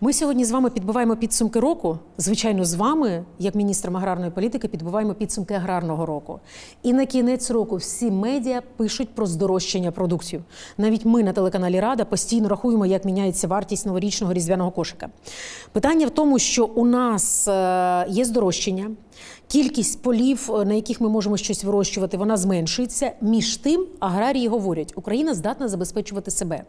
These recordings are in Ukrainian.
Ми сьогодні з вами підбиваємо підсумки року. Звичайно, з вами, як міністром аграрної політики, підбиваємо підсумки аграрного року. І на кінець року всі медіа пишуть про здорожчання продуктів. Навіть ми на телеканалі Рада постійно рахуємо, як міняється вартість новорічного різдвяного кошика. Питання в тому, що у нас е, є здорожчання. Кількість полів, е, на яких ми можемо щось вирощувати, вона зменшується. Між тим, аграрії говорять, Україна здатна забезпечувати себе.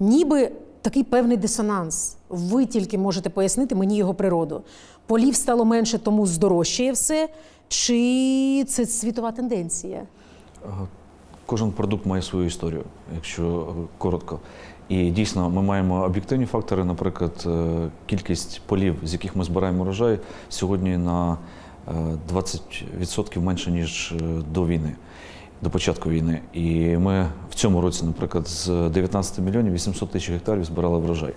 Ніби такий певний дисонанс. Ви тільки можете пояснити мені його природу. Полів стало менше, тому здорожчає все. Чи це світова тенденція? Кожен продукт має свою історію, якщо е, коротко. І дійсно ми маємо об'єктивні фактори, наприклад, е, кількість полів, з яких ми збираємо урожай, сьогодні на е, 20% менше, ніж е, до війни, до початку війни. І ми в цьому році, наприклад, з 19 мільйонів 800 тисяч гектарів збирали врожай.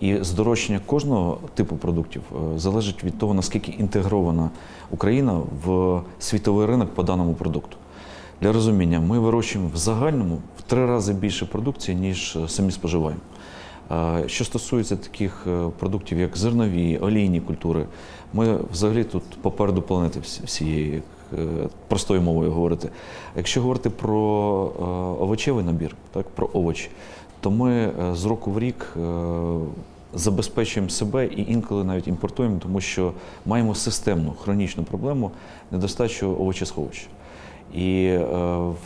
І здорожчання кожного типу продуктів е, залежить від того, наскільки інтегрована Україна в світовий ринок по даному продукту. Для розуміння, ми вирощуємо в загальному в три рази більше продукції, ніж е, самі споживаємо. Е, Що стосується таких продуктів, як зернові, олійні культури, ми взагалі тут попереду планети всієї, простою мовою говорити. Якщо говорити про е, овочевий набір, так, про овочі, то ми е, з року в рік е, забезпечуємо себе і інколи навіть імпортуємо, тому що маємо системну хронічну проблему недостачу овочесховища. І е, в-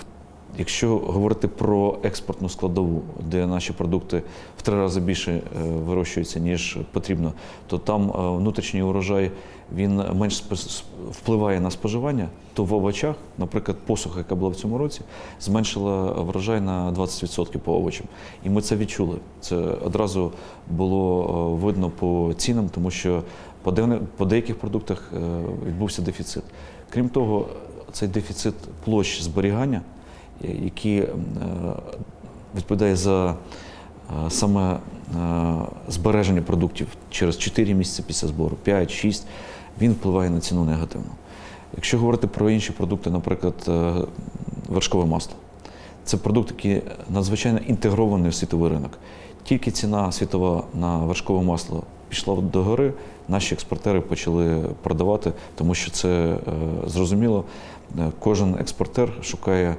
якщо говорити про експортну складову, де наші продукти в три рази більше е, вирощуються, ніж потрібно, то там е, внутрішній урожай він менш впливає на споживання, то в овочах, наприклад, посуха, яка була в цьому році, зменшила врожай на 20% по овочам. І ми це відчули. Це одразу було е, видно по цінам, тому що по деяких продуктах відбувся дефіцит. Крім того, цей дефіцит площ зберігання, які е, відповідає за е, саме е, збереження продуктів через 4 місяці після збору, 5-6, він впливає на ціну негативно. Якщо говорити про інші продукти, наприклад, вершкове масло, це продукт, який надзвичайно інтегрований в світовий ринок. Тільки ціна світова на вершкове масло пішла догори, наші експортери почали продавати, тому що це зрозуміло. Кожен експортер шукає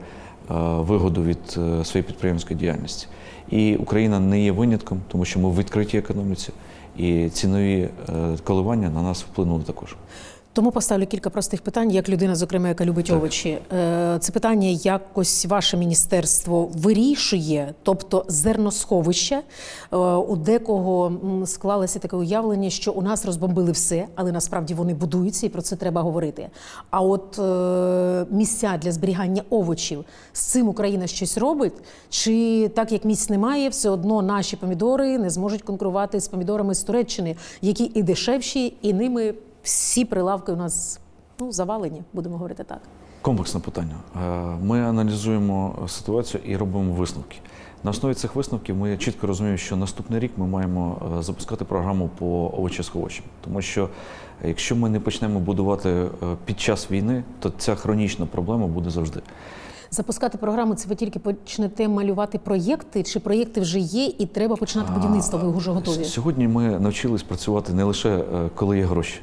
вигоду від е, своєї підприємської діяльності. І Україна не є винятком, тому що ми в відкритій економіці, і цінові е, коливання на нас вплинули також. Тому поставлю кілька простих питань, як людина, зокрема, яка любить Так. овочі. Е, Це питання якось ваше міністерство вирішує, тобто зерносховища. Е, У декого склалося таке уявлення, що у нас розбомбили все, але насправді вони будуються, і про це треба говорити. А от е, місця для зберігання овочів з цим Україна щось робить? Чи так як місць немає, все одно наші помідори не зможуть конкурувати з помідорами з Туреччини, які і дешевші, і ними всі прилавки у нас ну, завалені, будемо говорити так. Комплексне питання. Е, Ми аналізуємо ситуацію і робимо висновки. На основі цих висновків ми чітко розуміємо, що наступний рік ми маємо е, запускати програму по овочесховищам. Тому що якщо ми не почнемо будувати е, під час війни, то ця хронічна проблема буде завжди. Запускати програму це ви тільки почнете малювати проєкти, чи проєкти вже є, і треба починати будівництво. Ви вже готові. Сьогодні ми навчились працювати не лише е, коли є гроші,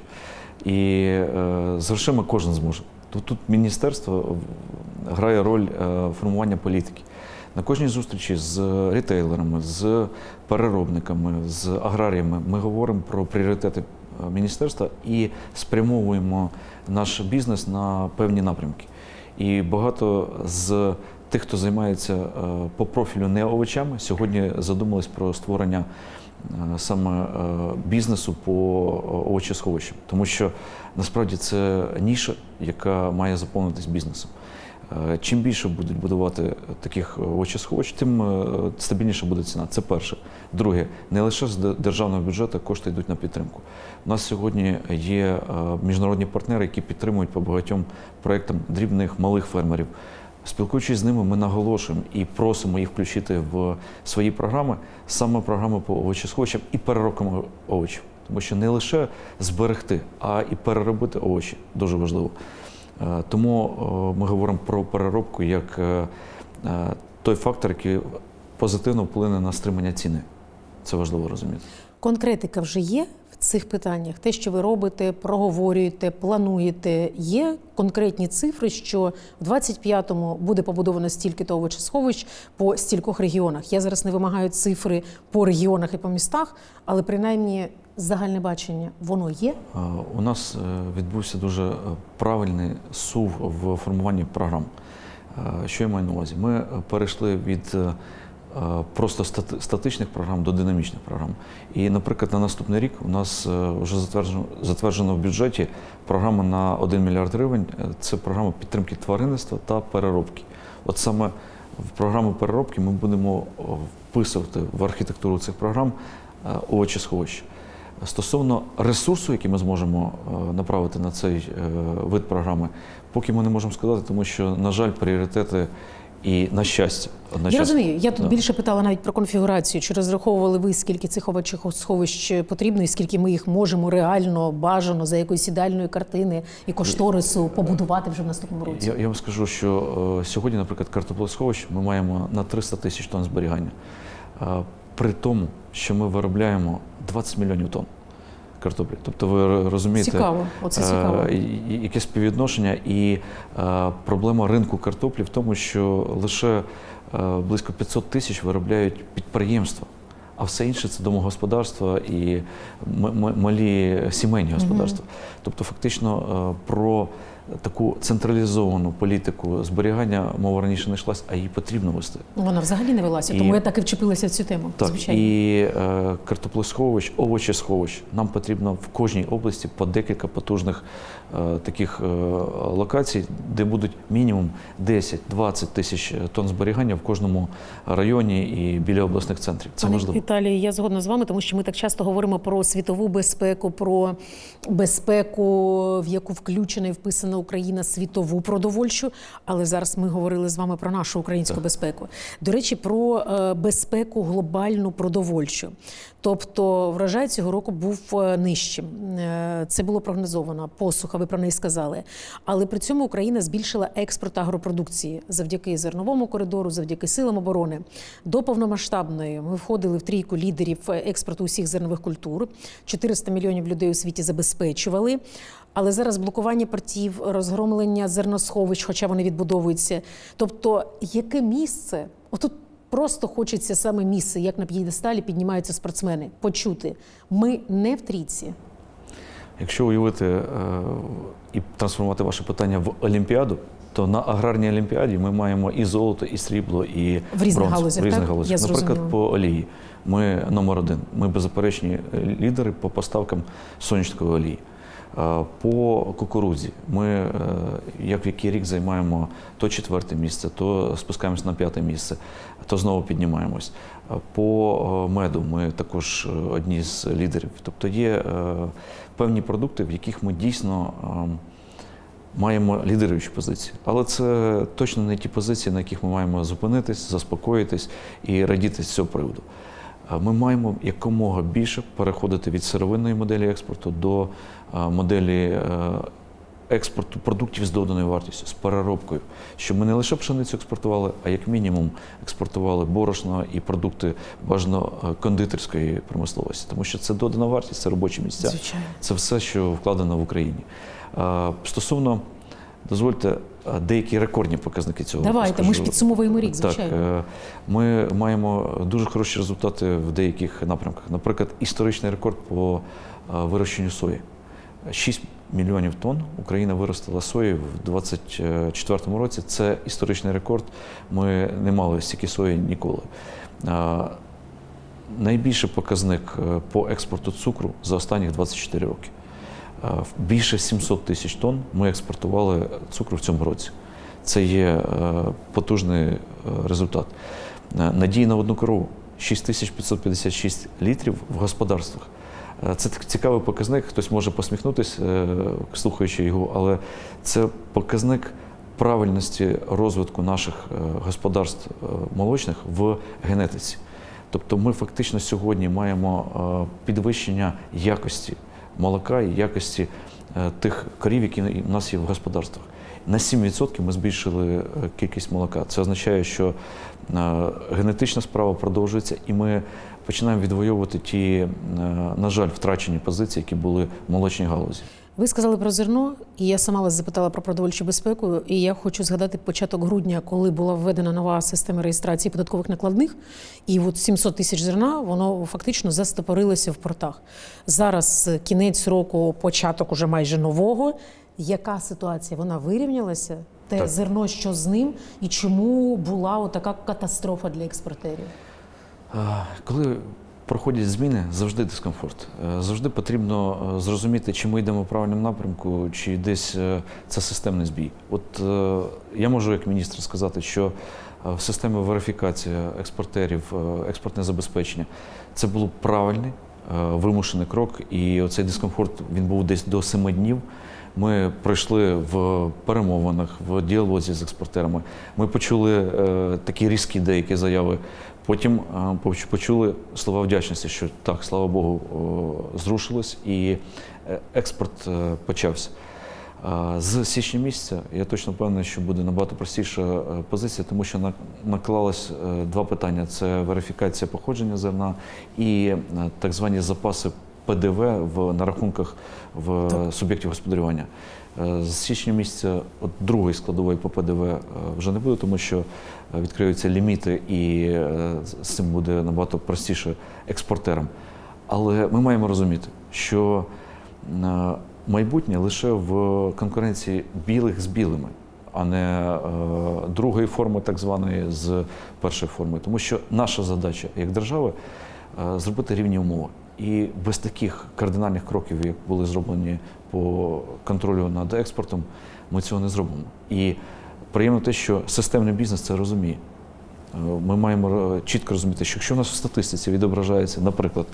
і е, з кожен зможе. Тут, тут міністерство грає роль е, формування політики. На кожній зустрічі з рітейлерами, з переробниками, з аграріями ми говоримо про пріоритети е, міністерства і спрямовуємо наш бізнес на певні напрямки. І багато з тих, хто займається е, по профілю не овочами, сьогодні задумались про створення саме е, бізнесу по е, овочесховищам. Тому що насправді це ніша, яка має заповнитись бізнесом. Е, Чим більше будуть будувати таких овочесховищ, тим е, стабільніша буде ціна. Це перше. Друге, не лише з державного бюджету кошти йдуть на підтримку. У нас сьогодні є е, міжнародні партнери, які підтримують по багатьом проєктам дрібних малих фермерів. Спілкуючись з ними, ми наголошуємо і просимо їх включити в свої програми саме програми по овочесховищам і переробкам овочів. Тому що не лише зберегти, а і переробити овочі дуже важливо. Е, Тому е, ми говоримо про переробку як е, той фактор, який позитивно вплине на стримання ціни. Це важливо розуміти. Конкретика вже є в цих питаннях. Те, що ви робите, проговорюєте, плануєте. Є конкретні цифри, що в 25-му буде побудовано стільки-то овочесховищ по стількох регіонах. Я зараз не вимагаю цифри по регіонах і по містах, але принаймні загальне бачення воно є. У нас е, відбувся дуже е, правильний сув в формуванні програм. Е, Що я маю на увазі? Ми перейшли від просто стати- статичних програм до динамічних програм. І, наприклад, на наступний рік у нас е, вже затверджено, затверджено в бюджеті програма на 1 мільярд гривень. Е, Це програма підтримки тваринництва та переробки. От саме в програму переробки ми будемо вписувати в архітектуру цих програм е, овочесховища. Стосовно ресурсу, який ми зможемо е, направити на цей е, вид програми, поки ми не можемо сказати, тому що, на жаль, пріоритети і на щастя. Я розумію. Я тут Да. більше питала навіть про конфігурацію. Чи розраховували ви, скільки цих овочих сховищ потрібно, і скільки ми їх можемо реально бажано за якоїсь ідеальної картини і кошторису побудувати вже в наступному році? Я, я вам скажу, що е, сьогодні, наприклад, картоплесховищ ми маємо на 300 тисяч тонн зберігання. Е, при тому, що ми виробляємо 20 мільйонів тонн картоплі. Тобто ви розумієте, Цікаво, оце цікаво. Е, і- і- яке співвідношення і е, проблема ринку картоплі в тому, що лише е, близько 500 тисяч виробляють підприємства. А все інше це домогосподарства і малі сімейні господарства. Тобто, фактично, е, про таку централізовану політику зберігання мова раніше не йшлась, а її потрібно вести. Вона взагалі не велася, І- тому я так і вчепилася в цю тему. Так, звичайно. і е, картоплесховищ, овочесховищ. Нам потрібно в кожній області по декілька потужних е, таких е, локацій, де будуть мінімум 10-20 тисяч тонн зберігання в кожному районі і біля обласних центрів. Це Пане можливо. Віталій, я згодна з вами, тому що ми так часто говоримо про світову безпеку, про безпеку, в яку включена і вписана Україна світову продовольчу. Але зараз ми говорили з вами про нашу українську безпеку. До речі, про е, безпеку глобальну продовольчу. Тобто, врожай цього року був е, нижчим. Е, Це було прогнозовано. Посуха, ви про неї сказали. Але при цьому Україна збільшила експорт агропродукції завдяки зерновому коридору, завдяки силам оборони. До повномасштабної ми входили в трійку лідерів експорту усіх зернових культур. 400 мільйонів людей у світі забезпечували. Але зараз блокування портів, розгромлення зерносховищ, хоча вони відбудовуються. Тобто, яке місце? Отут просто хочеться саме місце, як на п'єдесталі піднімаються спортсмени, почути. Ми не в трійці. Якщо уявити е, і трансформувати ваше питання в Олімпіаду, то на аграрній олімпіаді ми маємо і золото, і срібло, і В різних бронзу. галузях, в різних галузях. Наприклад, по олії. Ми номер один. Ми беззаперечні лідери по поставкам сонячної олії. Е, По кукурудзі ми е, як в який рік займаємо то четверте місце, то спускаємось на п'яте місце, то знову піднімаємось. Е, По меду ми також одні з лідерів. Тобто є певні продукти, в яких ми дійсно ем, маємо лідируючі позиції. Але це точно не ті позиції, на яких ми маємо зупинитись, заспокоїтись і радіти з цього приводу. Ми маємо якомога більше переходити від сировинної моделі експорту до моделі е, експорту продуктів з доданою вартістю, з переробкою, щоб ми не лише пшеницю експортували, а як мінімум експортували борошно і продукти бажано е, кондитерської промисловості, тому що це додана вартість, це робочі місця. Звичайно. Це все, що вкладено в Україні. Стосовно, дозвольте, деякі рекордні показники цього. Давайте, ми ж підсумовуємо рік, Так, звичайно. е, ми маємо дуже хороші результати в деяких напрямках. Наприклад, історичний рекорд по е, вирощенню сої. 6 мільйонів тонн Україна виростила сої в 2024 році. Це історичний рекорд. Ми не мали стільки сої ніколи. Е, Найбільший показник е, по експорту цукру за останні 24 роки. Більше 700 тисяч тонн ми експортували цукру в цьому році. Це є е, потужний е, результат. Е, Надії на одну корову 6556 літрів в господарствах. Це цікавий показник. Хтось може посміхнутися, слухаючи його, але це показник правильності розвитку наших господарств молочних в генетиці. Тобто ми фактично сьогодні маємо підвищення якості молока і якості е, тих корів, які у нас є в господарствах. На 7% ми збільшили е, кількість молока. Це означає, що е, генетична справа продовжується, і ми починаємо відвоювати ті, е, на жаль, втрачені позиції, які були в молочній галузі. Ви сказали про зерно, і я сама вас запитала про продовольчу безпеку. І я хочу згадати початок грудня, коли була введена нова система реєстрації податкових накладних, і от 700 тисяч зерна воно фактично застопорилося в портах. Зараз кінець року, початок уже майже нового. Яка ситуація? Вона вирівнялася? Те Так. зерно, що з ним, і чому була така катастрофа для експортерів? Е, Коли проходять зміни, завжди дискомфорт. Е, Завжди потрібно е, зрозуміти, чи ми йдемо в правильному напрямку, чи десь це системний збій. От я можу як міністр сказати, що в системі верифікації експортерів, експортне забезпечення це був правильний вимушений крок, і оцей дискомфорт він був десь до семи днів. Ми пройшли в перемовинах, в діалозі з експортерами. Ми почули е, такі різкі деякі заяви. Потім е, почули слова вдячності, що так, слава Богу, зрушилось і е, експорт е, почався. Е, З січня місяця я точно впевнений, що буде набагато простіша е, позиція, тому що наклалось е, два питання: це верифікація походження зерна і е, так звані запаси ПДВ в на рахунках в суб'єктів господарювання. Е, З січня місяця от другої складової по ПДВ е, вже не буде, тому що е, відкриються ліміти, і з цим буде набагато простіше експортерам. Але ми маємо розуміти, що майбутнє лише в конкуренції білих з білими, а не другої форми, так званої з першої форми. Тому що наша задача як держави зробити рівні умови. І без таких кардинальних кроків, як були зроблені по контролю над експортом, ми цього не зробимо. І приємно те, що системний бізнес це розуміє. Е, Ми маємо е, чітко розуміти, що якщо у нас в статистиці відображається, наприклад,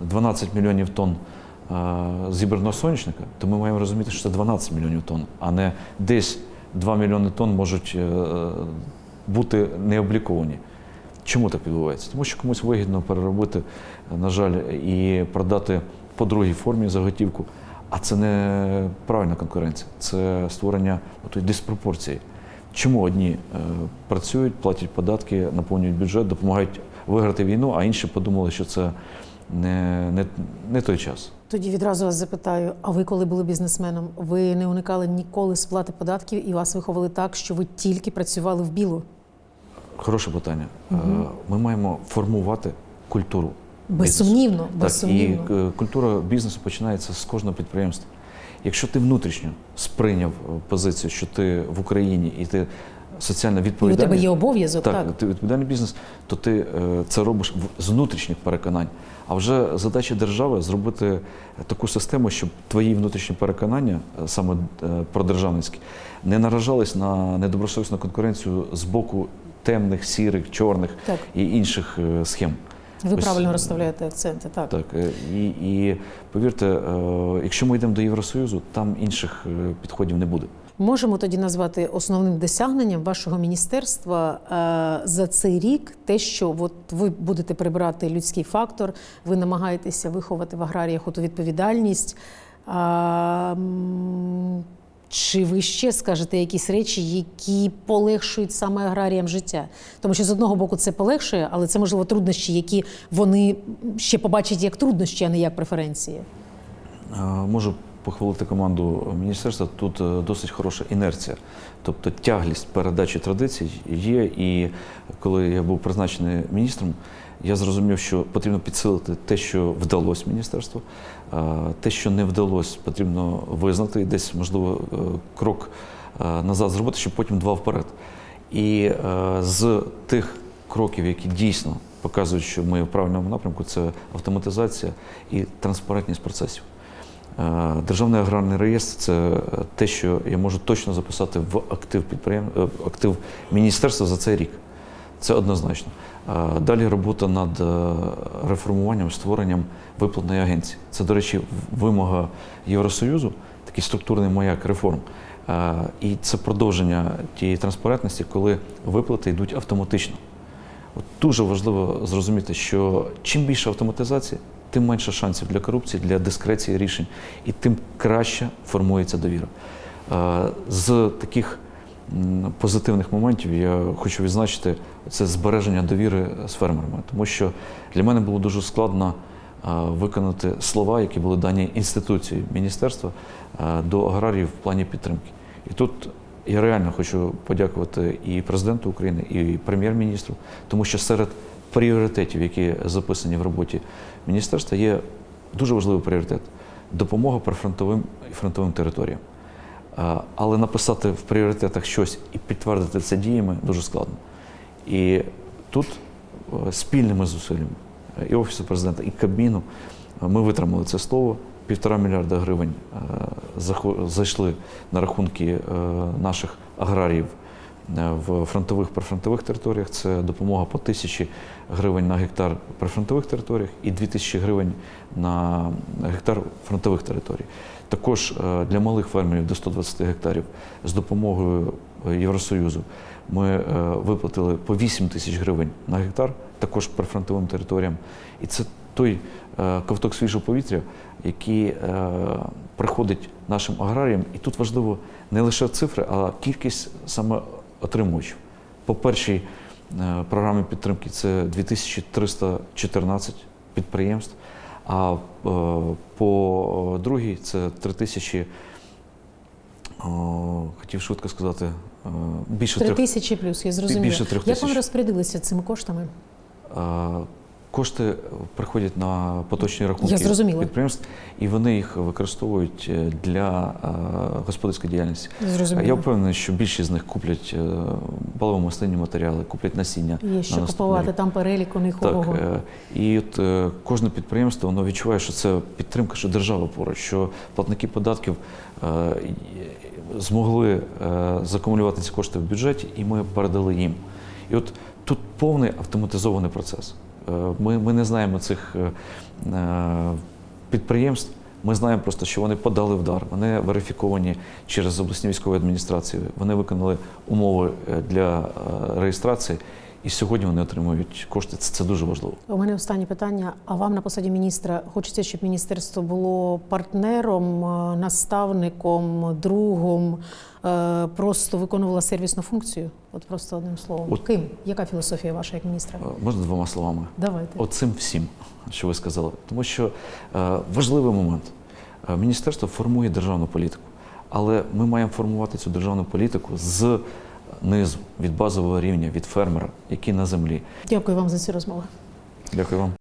12 мільйонів тонн е, зібраного соняшника, то ми маємо розуміти, що це 12 мільйонів тонн, а не десь 2 мільйони тонн можуть бути не обліковані. Чому так відбувається? Тому що комусь вигідно переробити, е, на жаль, і продати по другій формі заготівку. А це не правильна конкуренція, це створення диспропорції. Чому одні е, працюють, платять податки, наповнюють бюджет, допомагають виграти війну, а інші подумали, що це не, не, не той час. Тоді відразу вас запитаю: а ви, коли були бізнесменом, ви не уникали ніколи сплати податків і вас виховали так, що ви тільки працювали в білу? Хороше питання. Е, Ми маємо формувати культуру. Безсумнівно, Так, і безсумнівно. е, культура бізнесу починається з кожного підприємства. Якщо ти внутрішньо сприйняв е, позицію, що ти в Україні і ти соціально І у тебе є обов'язок, так. так, ти відповідальний бізнес, то ти це робиш з внутрішніх переконань. А вже задача держави зробити таку систему, щоб твої внутрішні переконання, саме е, продержавницькі, не наражались на недобросовісну конкуренцію з боку темних, сірих, чорних Так. і інших е, схем. Ви Ось, правильно е, розставляєте акценти. Так. Так, е, і, і повірте, якщо ми йдемо до Євросоюзу, там інших підходів не буде. Можемо тоді назвати основним досягненням вашого міністерства за цей рік те, що от ви будете прибирати людський фактор, ви намагаєтеся виховати в аграріях оту відповідальність. Чи ви ще скажете якісь речі, які полегшують саме аграріям життя? Тому що з одного боку це полегшує, але це можливо труднощі, які вони ще побачать як труднощі, а не як преференції. Можу похвалити команду міністерства. Тут е, досить хороша інерція, тобто тяглість передачі традицій є. І коли я був призначений міністром, я зрозумів, що потрібно підсилити те, що вдалося міністерству, е, те, що не вдалося, потрібно визнати і десь, можливо, е, крок е, назад зробити, щоб потім два вперед. І з тих кроків, які дійсно показують, що ми в правильному напрямку, це автоматизація і транспарентність процесів. Державний аграрний реєстр це те, що я можу точно записати в актив підприєм... актив міністерства за цей рік. Це однозначно. Е, Далі робота над е, реформуванням, створенням виплатної агенції. Це, до речі, вимога Євросоюзу, такий структурний маяк реформ. Е, І це продовження тієї транспарентності, коли виплати йдуть автоматично. От дуже важливо зрозуміти, що чим більше автоматизації, тим менше шансів для корупції, для дискреції рішень, і тим краще формується довіра. З таких позитивних моментів я хочу відзначити це збереження довіри з фермерами, тому що для мене було дуже складно е, виконати слова, які були дані інституцією міністерства е, до аграріїв в плані підтримки. І тут я реально хочу подякувати і президенту України, і прем'єр-міністру, тому що серед пріоритетів, які записані в роботі міністерства, є дуже важливий пріоритет допомога прифронтовим і фронтовим територіям. Е, Але написати в пріоритетах щось і підтвердити це діями дуже складно. І тут е, спільними зусиллями е, і Офісу президента, і Кабміну ми витримали це слово. Півтора мільярда гривень зайшли на рахунки наших аграріїв в фронтових прифронтових територіях. Це допомога по тисячі гривень на гектар прифронтових територіях і дві тисячі гривень на гектар фронтових територій. Також е, для малих фермерів до 120 гектарів з допомогою е, Євросоюзу ми е, виплатили по 8 тисяч гривень на гектар, також прифронтовим територіям. І це той е, ковток свіжого повітря, який е, приходить нашим аграріям. І тут важливо не лише цифри, а кількість саме отримувачів. По першій е, програмі підтримки це 2314 підприємств, а е, по другій це 3000, хотів швидко сказати, е, більше Три трьох тисячі плюс, я зрозуміла. Більше Як вони розпорядилися цими коштами? Кошти приходять на поточні рахунки Я підприємств, і вони їх використовують е, для е, господарської діяльності. Зрозуміло. Я впевнений, що більшість з них куплять е, паливо-мастинні матеріали, куплять насіння. Є що на купувати, там перелік у них Так, і от кожне підприємство воно відчуває, що це підтримка, що держава поруч, що платники податків змогли закумулювати ці кошти в бюджеті, і ми передали їм. І от тут повний автоматизований процес. Е, Ми, ми не знаємо цих е, е, підприємств. Ми знаємо просто, що вони подали вдар, вони верифіковані через обласні військові адміністрації. Вони виконали умови для реєстрації, і сьогодні вони отримують кошти. Це, це дуже важливо. У мене останнє питання. А вам на посаді міністра хочеться, щоб міністерство було партнером, е, наставником, другом, е, просто виконувало сервісну функцію? От просто одним словом. От- Ким? Яка філософія ваша як міністра? Е, Можна двома словами? Давайте. Оцим всім, що ви сказали. Тому що важливий момент. Міністерство формує державну політику, але ми маємо формувати цю державну політику з низу, від базового рівня, від фермера, який на землі. Дякую вам за цю розмову. Дякую вам.